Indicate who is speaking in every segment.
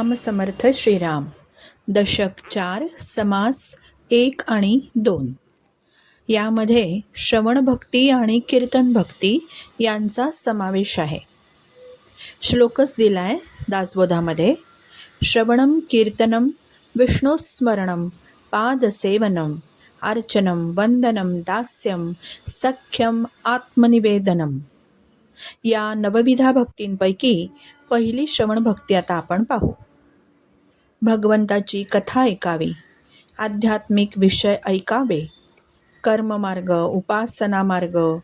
Speaker 1: रामसमर्थ श्रीराम. दशक चार समास एक आणि दोन. यामध्ये श्रवणभक्ती आणि कीर्तन भक्ती यांचा समावेश आहे. श्लोकच दिलाय दासबोधामध्ये. श्रवणम कीर्तनम विष्णुस्मरणम पादसेवनम अर्चनम वंदनम दास्यम सख्यम आत्मनिवेदनम या नवविधा भक्तींपैकी पहिली श्रवण भक्ती आता आपण पाहू. भगवंताची कथा ऐकावी. आध्यात्मिक विषय ऐकावे. कर्ममार्ग उपासना मार्ग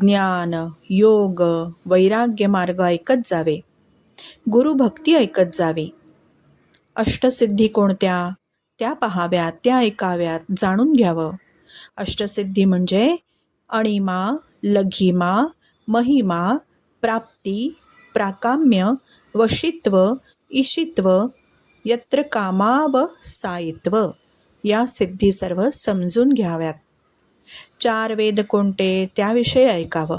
Speaker 1: ज्ञान योग वैराग्य मार्ग ऐकत जावे. गुरुभक्ती ऐकत जावी. अष्टसिद्धी कोणत्या? त्या पहाव्यात त्या ऐकाव्यात जाणून घ्यावं. अष्टसिद्धी म्हणजे अणिमा लघिमा महिमा प्राप्ती प्राकाम्य वशित्व इशित्व यत्र कामाव सायित्व या सिद्धी सर्व समजून घ्याव्यात. चार वेद कोणते? त्याविषयी ऐकावं.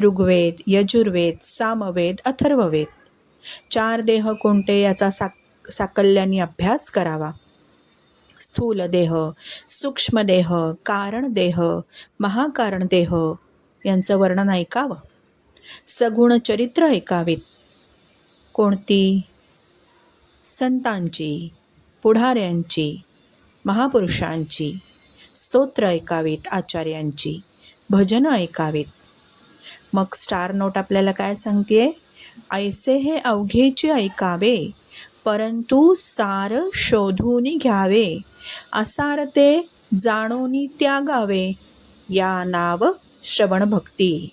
Speaker 1: ऋग्वेद यजुर्वेद सामवेद अथर्ववेद. चार देह कोणते? याचा साक साकल्याने अभ्यास करावा. स्थूल देह सूक्ष्म देह कारण देह महाकारण देह यांचं वर्णन ऐकावं. सगुण चरित्र ऐकावीत. कोणती? संतांची पुढाऱ्यांची महापुरुषांची स्तोत्र ऐकावीत आचार्यांची भजनं ऐकावीत. मग स्टार नोट आपल्याला काय सांगते ऐसे हे अवघेची ऐकावे परंतु सार शोधून घ्यावे असार ते जाणून त्यागावे या नाव श्रवण भक्ती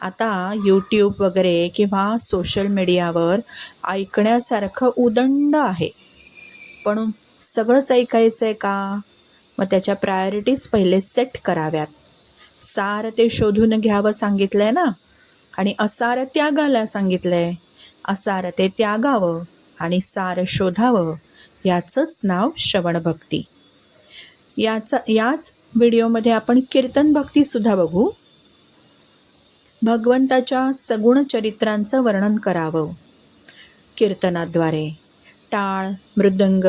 Speaker 1: आता यूट्यूब वगैरे किंवा सोशल मीडियावर ऐकण्यासारखं उदंड आहे. पण सगळंच ऐकायचं आहे का? मग त्याच्या प्रायोरिटीज पहिले सेट कराव्यात. सार ते शोधून घ्यावं सांगितलं आहे ना? आणि असार त्यागायला सांगितलं आहे असार ते त्यागावं आणि सार शोधावं याचंच नाव श्रवणभक्ती याचा याच व्हिडिओमध्ये आपण कीर्तन भक्तीसुद्धा बघू. भगवंताच्या सगुण चरित्रांचं वर्णन करावं. कीर्तनाद्वारे टाळ मृदंग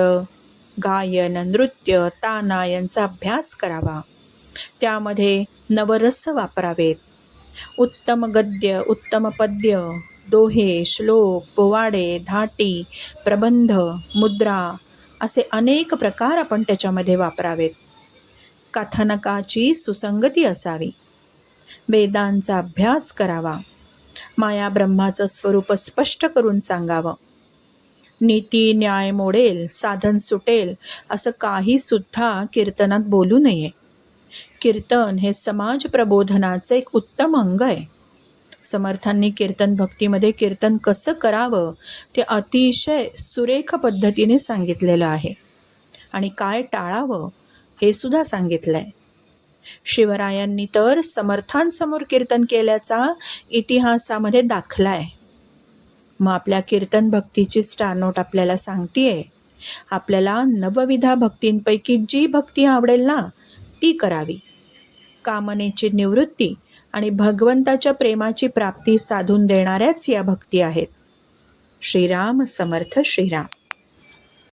Speaker 1: गायन नृत्य ताना यांचा अभ्यास करावा. त्यामध्ये नवरस वापरावेत. उत्तम गद्य उत्तम पद्य दोहे श्लोक पोवाडे धाटी प्रबंध मुद्रा असे अनेक प्रकार आपण त्याच्यामध्ये वापरावेत. कथनकाची सुसंगती असावी. वेदांचा अभ्यास करावा. माया ब्रह्माचं स्वरूप स्पष्ट करून सांगावं. नीती न्याय मोडेल साधन सुटेल असं काही सुद्धा कीर्तनात बोलू नये. कीर्तन हे समाज प्रबोधनाचं एक उत्तम अंग आहे. समर्थांनी कीर्तन भक्तीमध्ये कीर्तन कसं करावं ते अतिशय सुरेख पद्धतीने सांगितलेलं आहे. आणि काय टाळावं हे सुद्धा सांगितलं आहे शिवरायांनी तर समर्थांसमोर कीर्तन केल्याचा इतिहासामध्ये दाखला आहे मग आपल्या कीर्तन भक्तीची स्टारनोट आपल्याला सांगतीये आपल्याला नवविधा भक्तींपैकी जी भक्ती आवडेल ना ती करावी. कामनेची निवृत्ती आणि भगवंताच्या प्रेमाची प्राप्ती साधून देणाऱ्याच या भक्ती आहेत. श्रीराम समर्थ श्रीराम.